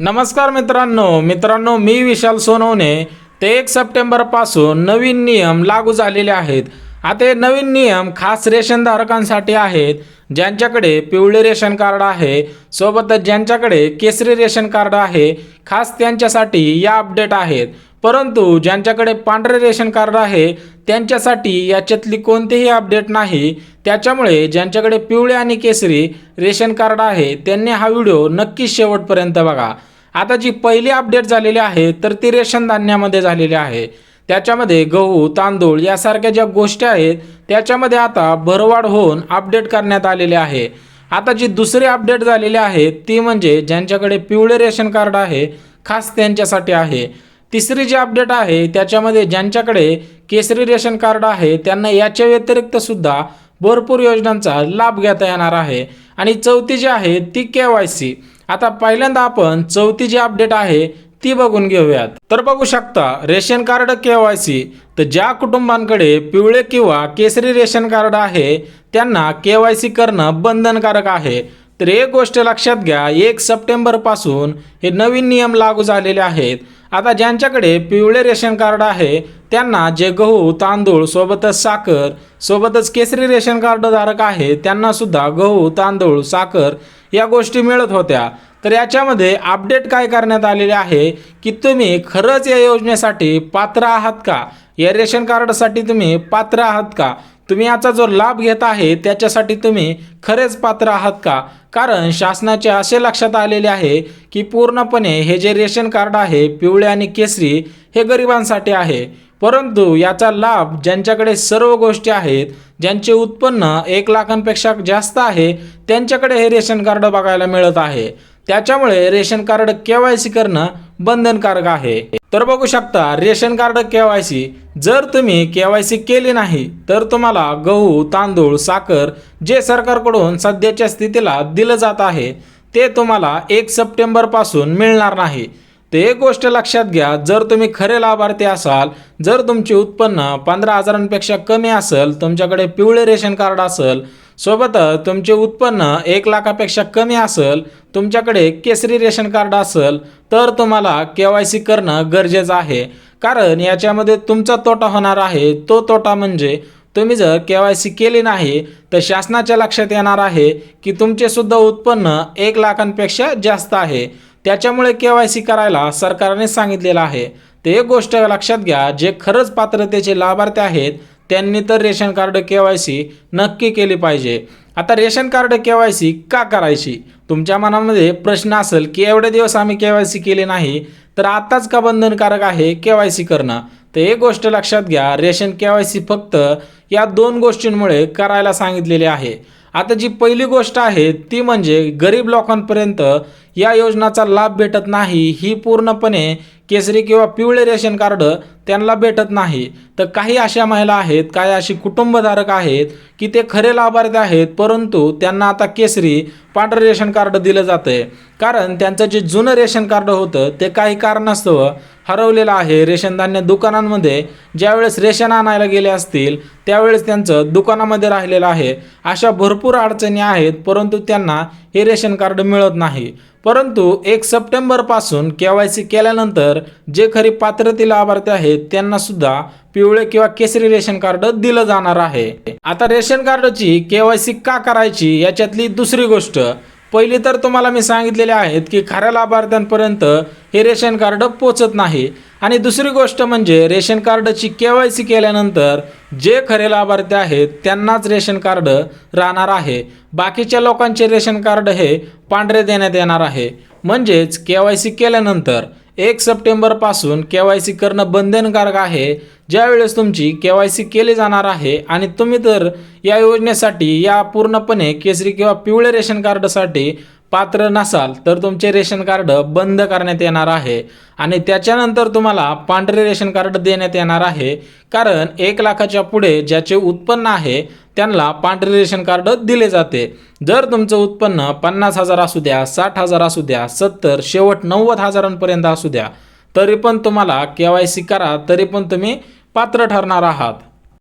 नमस्कार मित्रांनो मित्रांनो मी विशाल सोनवणे. ते एक सप्टेंबरपासून नवीन नियम लागू झालेले आहेत. आता हे नवीन नियम खास रेशनधारकांसाठी आहेत ज्यांच्याकडे पिवळे रेशन कार्ड आहे सोबतच ज्यांच्याकडे केसरी रेशन कार्ड आहे खास त्यांच्यासाठी या अपडेट आहेत. परंतु ज्यांच्याकडे पांढरे रेशन कार्ड आहे त्यांच्यासाठी याच्यातली कोणतीही अपडेट नाही. त्याच्यामुळे ज्यांच्याकडे पिवळे आणि केसरी रेशन कार्ड आहे त्यांनी हा व्हिडिओ नक्कीच शेवटपर्यंत बघा. आता जी पहिली अपडेट झालेली आहे तर ती रेशन धान्यामध्ये झालेली आहे. त्याच्यामध्ये गहू तांदूळ यासारख्या ज्या गोष्टी आहेत त्याच्यामध्ये आता भरवाढ होऊन अपडेट करण्यात आलेले आहे. आता जी दुसरी अपडेट झालेली आहे ती म्हणजे ज्यांच्याकडे पिवळे रेशन कार्ड आहे खास त्यांच्यासाठी आहे. तिसरी जी अपडेट आहे त्याच्यामध्ये ज्यांच्याकडे केसरी रेशन कार्ड आहे त्यांना याच्या व्यतिरिक्त सुद्धा भरपूर योजनांचा लाभ घेता येणार आहे. आणि चौथी जी आहे ती के वाय सी. आता पहिल्यांदा आपण चौथी जी अपडेट आहे ती बघून घेऊयात. तर बघू शकता ration card K Y C तर ज्या कुटुंबांकडे पिवळे किंवा केसरी रेशन कार्ड आहे त्यांना के वाय सी करणं बंधनकारक आहे. तर एक गोष्ट लक्षात घ्या एक सप्टेंबरपासून हे नवीन नियम लागू झालेले आहेत. आता ज्यांच्याकडे पिवळे रेशन कार्ड आहे त्यांना जे गहू तांदूळ सोबतच साखर सोबतच केसरी रेशन कार्ड धारक आहे त्यांना सुद्धा गहू तांदूळ साखर या गोष्टी मिळत होत्या. तर याच्यामध्ये अपडेट काय करण्यात आलेले आहे की तुम्ही खरंच या योजनेसाठी पात्र आहात का? या रेशन कार्डसाठी तुम्ही पात्र आहात का? तुम्ही याचा जो लाभ घेत आहे त्याच्यासाठी तुम्ही खरेच पात्र आहात का? कारण शासनाचे असे लक्षात आलेले आहे की पूर्णपणे हे जे रेशन कार्ड आहे पिवळे आणि केसरी हे गरिबांसाठी आहे. परंतु याचा लाभ ज्यांच्याकडे सर्व गोष्टी आहेत ज्यांचे उत्पन्न एक लाखांपेक्षा जास्त आहे त्यांच्याकडे हे रेशन कार्ड बघायला मिळत आहे. त्याच्यामुळे रेशन कार्ड केवायसी करणं बंधनकारक आहे. तर बघू शकता रेशन कार्ड केवायसी जर तुम्ही केवायसी केली नाही तर तुम्हाला गहू तांदूळ साखर जे सरकारकडून सध्याच्या स्थितीला दिलं जात आहे ते तुम्हाला एक सप्टेंबरपासून मिळणार नाही. ते एक गोष्ट लक्षात घ्या जर तुम्ही खरे लाभार्थी असाल जर तुमचे उत्पन्न पंधरा हजारांपेक्षा कमी असेल तुमच्याकडे पिवळे रेशन कार्ड असेल सोबतच तुमचे उत्पन्न एक लाखापेक्षा कमी असेल तुमच्याकडे केसरी रेशन कार्ड असेल तर तुम्हाला के वाय सी करणं गरजेचं आहे. कारण याच्यामध्ये तुमचा तोटा होणार आहे. तो तोटा म्हणजे तुम्ही जर के वाय सी केली नाही तर शासनाच्या लक्षात येणार आहे की तुमचे सुद्धा उत्पन्न एक लाखांपेक्षा जास्त आहे. त्याच्यामुळे के वाय सी करायला सरकारने सांगितलेलं आहे. ते एक गोष्ट लक्षात घ्या जे खरंच पात्रतेचे लाभार्थी आहेत त्यांनी तर ration card K Y C नक्की केली पाहिजे. आता ration card K Y C का करायची? तुमच्या मनामध्ये प्रश्न असेल की एवढे दिवस आम्ही के वाय सी केली नाही तर आताच का बंधनकारक आहे के वाय सी करणं? तर एक गोष्ट लक्षात घ्या रेशन के वाय सी फक्त या दोन गोष्टींमुळे करायला सांगितलेली आहे. आता जी पहिली गोष्ट आहे ती म्हणजे गरीब लोकांपर्यंत या योजनाचा लाभ भेटत नाही ही पूर्णपणे केसरी किंवा पिवळे रेशन कार्ड त्यांना भेटत नाही. तर काही अशा महिला आहेत काही अशी कुटुंबधारक आहेत की ते खरे लाभार्थी आहेत परंतु त्यांना आता केसरी पांढरं रेशन कार्ड दिलं जातं आहे कारण त्यांचं जे जुनं रेशन कार्ड होतं ते काही कारणास्तव हरवलेलं आहे. रेशन धान्य दुकानांमध्ये ज्यावेळेस रेशन आणायला गेले असतील त्यावेळेस त्यांचं दुकानामध्ये राहिलेलं आहे. अशा भरपूर अडचणी आहेत परंतु त्यांना हे रेशन कार्ड मिळत नाही. परंतु एक सप्टेंबरपासून के वाय सी केल्यानंतर जे खरी पात्रते लाभार्थी आहेत त्यांना सुद्धा पिवळे किंवा केसरी रेशन कार्ड दिलं जाणार आहे. आता रेशन कार्डची के वाय सी का करायची याच्यातली दुसरी गोष्ट पहिली तर तुम्हाला मी सांगितलेले आहेत की खऱ्या लाभार्थ्यांपर्यंत हे रेशन कार्ड पोचत नाही. आणि दुसरी गोष्ट म्हणजे रेशन कार्डची के वाय सी केल्यानंतर जे खरे लाभार्थी आहेत त्यांनाच रेशन कार्ड राहणार आहे. बाकीच्या लोकांचे रेशन कार्ड हे पांढरे देण्यात येणार आहे. म्हणजेच के वाय सी केल्यानंतर एक सप्टेंबरपासून के वाय सी करणं बंधनकारक आहे. ज्यावेळेस तुमची के वाय सी केली जाणार आहे आणि तुम्ही तर या योजनेसाठी या पूर्णपणे केसरी किंवा पिवळे रेशन कार्डसाठी पात्र नसाल तर तुमचे रेशन कार्ड बंद करण्यात येणार आहे. आणि त्याच्यानंतर तुम्हाला पांढरे रेशन कार्ड देण्यात येणार आहे. कारण एक लाखाच्या पुढे ज्याचे उत्पन्न आहे त्यांना पांढरे रेशन कार्ड दिले जाते. जर तुमचं उत्पन्न पन्नास हजार असू द्या साठ हजार असू द्या सत्तर शेवट नव्वद हजारांपर्यंत असू द्या तरी पण तुम्हाला के वाय सी करा तरी पण तुम्ही पात्र ठरणार आहात.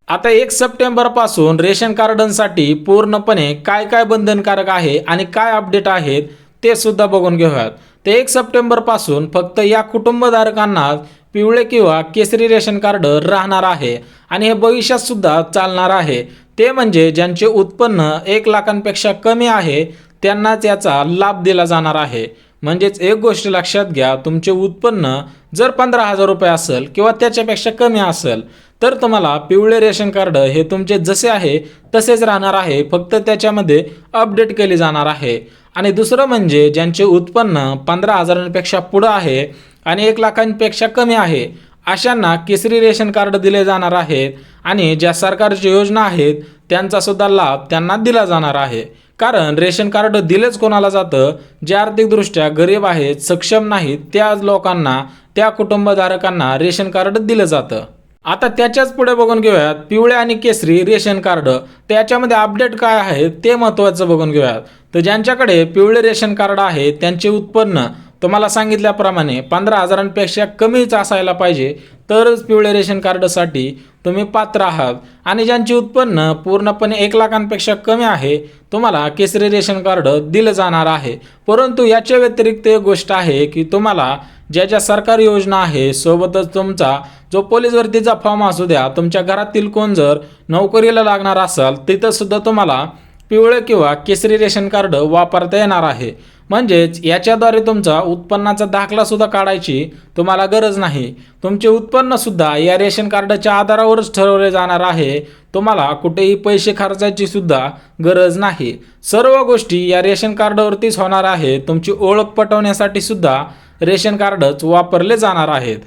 आता एक सप्टेंबरपासून रेशन कार्डांसाठी पूर्णपणे काय काय बंधनकारक आहे आणि काय अपडेट आहेत ते सुद्धा बघून घेऊयात. ते एक सप्टेंबरपासून फक्त या कुटुंबधारकांना पिवळे किंवा केसरी रेशन कार्ड राहणार आहे आणि हे भविष्यात सुद्धा चालणार आहे. ते म्हणजे ज्यांचे उत्पन्न एक लाखांपेक्षा कमी आहे त्यांनाच याचा लाभ दिला जाणार आहे. म्हणजेच एक गोष्ट लक्षात घ्या तुमचे उत्पन्न जर पंधरा हजार रुपये असेल किंवा त्याच्यापेक्षा कमी असेल तर तुम्हाला पिवळे रेशन कार्ड हे तुमचे जसे आहे तसेच राहणार आहे. फक्त त्याच्यामध्ये अपडेट केली जाणार आहे. आणि दुसरं म्हणजे ज्यांचे उत्पन्न पंधरा हजारांपेक्षा पुढं आहे आणि एक लाखांपेक्षा कमी आहे अशांना केसरी रेशन कार्ड दिले जाणार आहेत आणि ज्या सरकारच्या योजना आहेत त्यांचासुद्धा लाभ त्यांना दिला जाणार आहे. कारण रेशन कार्ड दिलेच कोणाला जातं? जे आर्थिकदृष्ट्या गरीब आहेत सक्षम नाहीत त्या लोकांना त्या कुटुंबधारकांना रेशन कार्ड दिलं जातं. आता त्याच्याच पुढे बघून घेऊयात. पिवळे आणि केसरी रेशन कार्ड. त्याच्यामध्ये अपडेट काय आहे ते महत्त्वाचं बघून घेऊयात. तर ज्यांच्याकडे पिवळे रेशन कार्ड आहे त्यांचे उत्पन्न तुम्हाला सांगितल्याप्रमाणे पंधरा हजारांपेक्षा कमीच असायला पाहिजे. तरच पिवळे रेशन कार्डसाठी तुम्ही पात्र आहात. आणि ज्यांचे उत्पन्न पूर्णपणे एक लाखांपेक्षा कमी आहे तुम्हाला केसरी रेशन कार्ड दिलं जाणार आहे. परंतु याच्या व्यतिरिक्त एक गोष्ट आहे की तुम्हाला ज्या ज्या सरकारी योजना आहे सोबतच तुमचा जो पोलीस भरतीचा फॉर्म असू द्या तुमच्या घरातील कोण जर नोकरीला लागणार असाल तिथंसुद्धा तुम्हाला पिवळे किंवा केसरी रेशन कार्ड वापरता येणार आहे. म्हणजेच याच्याद्वारे तुमचा उत्पन्नाचा दाखला सुद्धा काढायची तुम्हाला गरज नाही. तुमचे उत्पन्न सुद्धा या रेशन कार्डाच्या आधारावरच ठरवले जाणार आहे. तुम्हाला कुठेही पैसे खर्चायची सुद्धा गरज नाही. सर्व गोष्टी या रेशन कार्डवरतीच होणार आहे. तुमची ओळख पटवण्यासाठी सुद्धा रेशन कार्डच वापरले जाणार आहेत.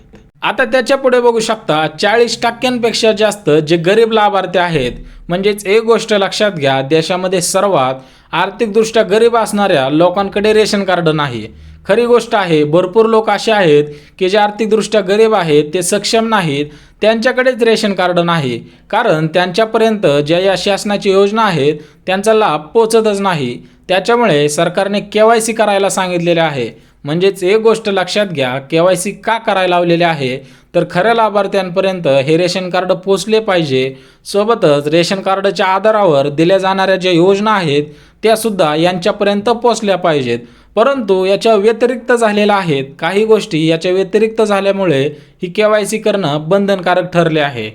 आता त्याच्या पुढे बघू शकता चाळीस टक्क्यांपेक्षा जास्त जे गरीब लाभार्थी आहेत म्हणजेच एक गोष्ट लक्षात घ्या देशामध्ये सर्वात आर्थिकदृष्ट्या गरीब असणाऱ्या लोकांकडे रेशन कार्ड नाही. खरी गोष्ट आहे भरपूर लोक असे आहेत की जे आर्थिकदृष्ट्या गरीब आहेत ते सक्षम नाहीत त्यांच्याकडेच रेशन कार्ड नाही. कारण त्यांच्यापर्यंत ज्या या शासनाची योजना आहेत त्यांचा लाभ पोचतच नाही. त्याच्यामुळे सरकारने के वाय सी करायला सांगितलेले आहे. म्हणजेच एक गोष्ट लक्षात घ्या के वाय सी का करायला लावलेले आहे? तर खऱ्या लाभार्थ्यांपर्यंत हे रेशन कार्ड पोचले पाहिजे. सोबतच रेशन कार्डच्या आधारावर दिल्या जाणाऱ्या ज्या योजना आहेत त्यासुद्धा यांच्यापर्यंत पोचल्या पाहिजेत. परंतु याच्या व्यतिरिक्त झालेल्या आहेत. काही गोष्टी याच्या व्यतिरिक्त झाल्यामुळे ही के वाय सी करणं बंधनकारक ठरले आहे.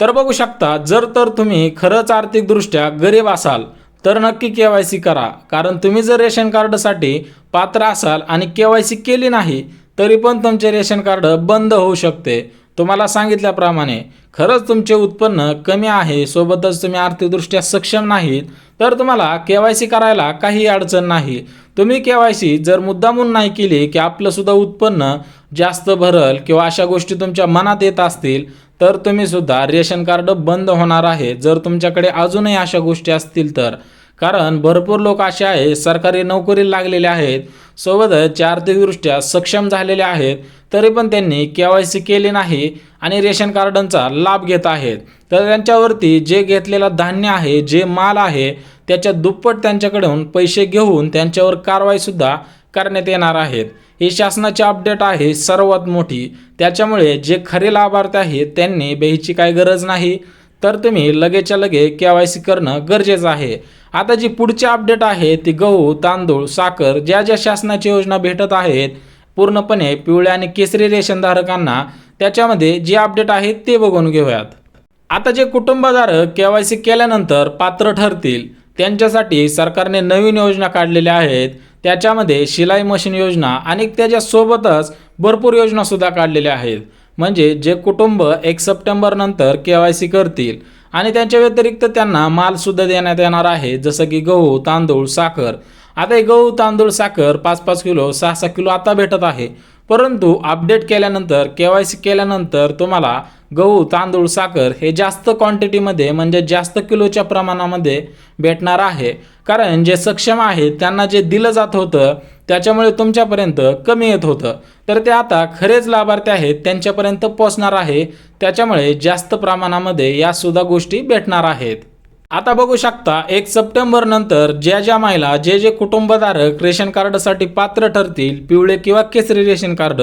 तर बघू शकता जर तर तुम्ही खरंच आर्थिकदृष्ट्या गरीब असाल तर नक्की के वाय सी करा. कारण तुम्ही जर रेशन कार्डसाठी पात्र असाल आणि के वाय सी केली नाही तरी पण तुमचे रेशन कार्ड बंद होऊ शकते. तुम्हाला सांगितल्याप्रमाणे खरंच तुमचे उत्पन्न कमी आहे सोबतच तुम्ही आर्थिकदृष्ट्या सक्षम नाहीत तर तुम्हाला के वाय सी करायला काही अडचण नाही. तुम्ही के वाय सी जर मुद्दामून नाही केली की आपलंसुद्धा उत्पन्न जास्त भरल किंवा अशा गोष्टी तुमच्या मनात येत असतील तर तुम्ही सुद्धा रेशन कार्ड बंद होणार आहे. जर तुमच्याकडे अजूनही अशा गोष्टी असतील तर. कारण भरपूर लोक असे आहेत सरकारी नोकरीला लागलेले आहेत सोबतच आर्थिकदृष्ट्या सक्षम झालेले आहेत तरी पण त्यांनी के वाय सी केली नाही आणि रेशन कार्डांचा लाभ घेत आहेत. तर त्यांच्यावरती जे घेतलेलं धान्य आहे जे माल आहे त्याच्या दुप्पट त्यांच्याकडून पैसे घेऊन त्यांच्यावर कारवाईसुद्धा करण्यात येणार आहेत. ही शासनाची अपडेट आहे सर्वात मोठी. त्याच्यामुळे जे खरे लाभार्थी आहेत त्यांनी बेहीची काय गरज नाही. तर तुम्ही लगेचच्या लगे के वाय सी करणं गरजेचं आहे. आता जी पुढची अपडेट आहे ती गहू तांदूळ साखर ज्या ज्या शासनाची योजना भेटत आहेत पूर्णपणे पिवळ्या आणि केसरी रेशनधारकांना त्याच्यामध्ये जी अपडेट आहे ते बघून घेऊयात. आता जे कुटुंबधारक के वाय सी केल्यानंतर पात्र ठरतील त्यांच्यासाठी सरकारने नवीन योजना काढलेल्या आहेत. त्याच्यामध्ये शिलाई मशीन योजना आणि त्याच्यासोबतच भरपूर योजनासुद्धा काढलेल्या आहेत. म्हणजे जे कुटुंब एक सप्टेंबरनंतर के वाय सी करतील. आणि त्यांच्या व्यतिरिक्त त्यांना मालसुद्धा देण्यात येणार आहे जसं की गहू तांदूळ साखर. आता हे गहू तांदूळ साखर पाच पाच किलो सहा सहा किलो आता भेटत आहे. परंतु अपडेट केल्यानंतर के वाय सी केल्यानंतर तुम्हाला गहू तांदूळ साखर हे जास्त क्वांटिटीमध्ये म्हणजे जास्त किलोच्या प्रमाणामध्ये भेटणार आहे. कारण जे सक्षम आहेत त्यांना जे दिलं जात होतं त्याच्यामुळे तुमच्यापर्यंत कमी येत होतं. तर ते आता खरेच लाभार्थी आहेत त्यांच्यापर्यंत पोचणार आहे. त्याच्यामुळे जास्त प्रमाणामध्ये यासुद्धा गोष्टी भेटणार आहेत. आता बघू शकता एक सप्टेंबर नंतर ज्या ज्या महिला जे जे कुटुंबधारक रेशन कार्डसाठी पात्र ठरतील पिवळे किंवा केसरी रेशन कार्ड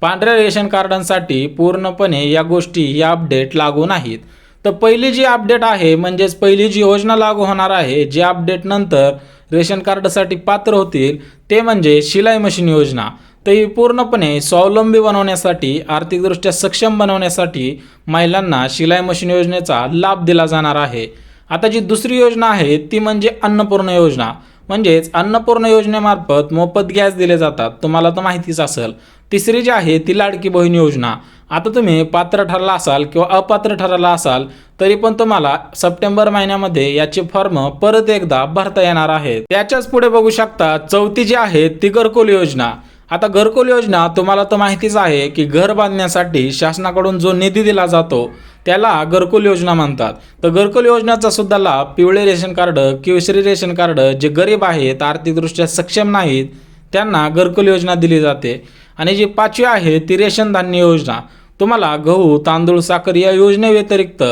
पांढऱ्या रेशन कार्डांसाठी पूर्णपणे या गोष्टी या अपडेट लागू नाहीत. तर पहिली जी अपडेट आहे म्हणजेच पहिली जी योजना लागू होणार आहे जे अपडेट नंतर रेशन कार्डसाठी पात्र होतील ते म्हणजे शिलाई मशीन योजना. तर ही पूर्णपणे स्वावलंबी बनवण्यासाठी आर्थिकदृष्ट्या सक्षम बनवण्यासाठी महिलांना शिलाई मशीन योजनेचा लाभ दिला जाणार आहे. आता जी दुसरी योजना आहे ती म्हणजे अन्नपूर्ण योजना. म्हणजेच अन्नपूर्ण योजनेमार्फत मोफत गॅस दिले जातात. तुम्हाला तर माहितीच असेल. तिसरी जी आहे ती लाडकी बहीण योजना. आता तुम्ही पात्र ठरला असाल किंवा अपात्र ठरला असाल तरी पण तुम्हाला सप्टेंबर महिन्यामध्ये याचे फॉर्म परत एकदा भरता येणार आहेत. त्याच्याच पुढे बघू शकता चौथी जी आहे ती घरकुल योजना. आता घरकुल योजना तुम्हाला तर माहितीच आहे की घर बांधण्यासाठी शासनाकडून जो निधी दिला जातो त्याला घरकुल योजना म्हणतात. तर घरकुल योजनाचा सुद्धा लाभ पिवळे रेशन कार्ड केशरी रेशन कार्ड जे गरीब आहेत आर्थिकदृष्ट्या सक्षम नाहीत त्यांना घरकुल योजना दिली जाते. आणि जी पाचवी आहे ती रेशन धान्य योजना. तुम्हाला गहू तांदूळ साखर या योजनेव्यतिरिक्त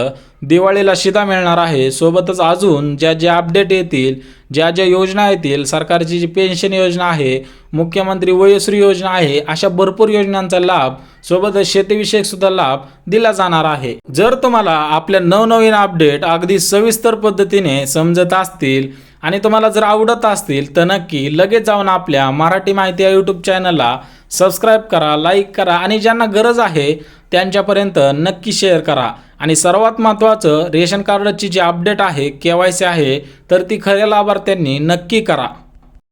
दिवाळीला शिधा मिळणार आहे. सोबतच अजून ज्या ज्या अपडेट येतील ज्या ज्या योजना येतील सरकारची जी पेन्शन योजना आहे मुख्यमंत्री वयश्री योजना आहे अशा भरपूर योजनांचा लाभ सोबतच शेतीविषयक सुद्धा लाभ दिला जाणार आहे. जर तुम्हाला आपल्या नवनवीन अपडेट अगदी सविस्तर पद्धतीने समजत असतील आणि तुम्हाला जर आवडत असतील तर नक्की लगेच जाऊन आपल्या मराठी माहिती या यूट्यूब चॅनलला सबस्क्राईब करा लाईक करा आणि ज्यांना गरज आहे त्यांच्यापर्यंत नक्की शेअर करा. आणि सर्वात महत्त्वाचं रेशन कार्डची जी अपडेट आहे के वाय सी आहे तर ती खऱ्या लाभार्थ्यांनी नक्की करा.